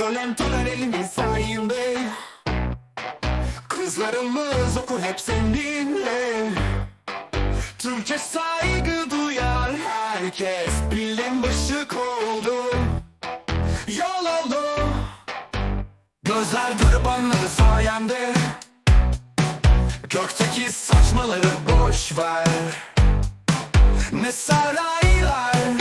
Kalem tutar elini sayende. Kızlarımız okur hep seninle. Türkçe saygı duyar herkes. Bilim ışık oldu Yol oldu. Gözler durup anladı sayende. Gökteki saçmaları boş ver. Ne saraylar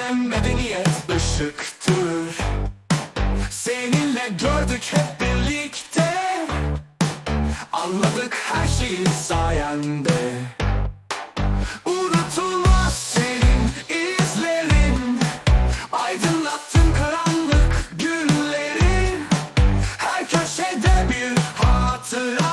Bize medeniyet ışıktır. Seninle gördük hep birlikte. Anladık her şeyi sayende. Unutulmaz senin izlerin. Aydınlattın karanlık günleri. Her köşede bir hatıran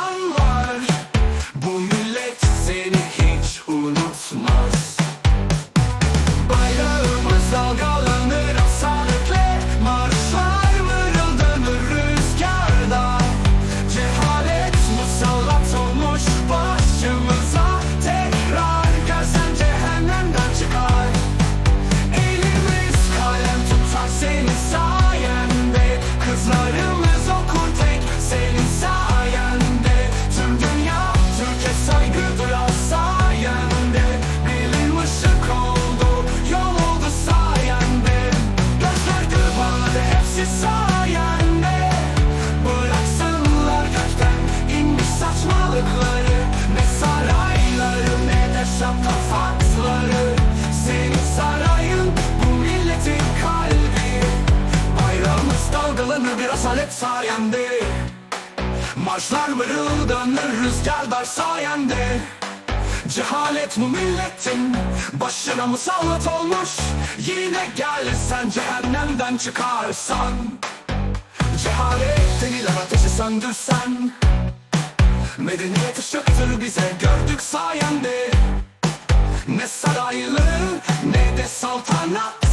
Bayrağımız dalgalanır bir asalet sayende. Marşlar mırıldanır rüzgarlar sayende. Cehalet bu milletin başına musallat olmuş. Yine gelsen cehennemden çıkarsan. Cehalet denilen ateşi söndürsen. Medeniyet ışıktır bize gördük sayende. Ne sarayları ne de saltanatları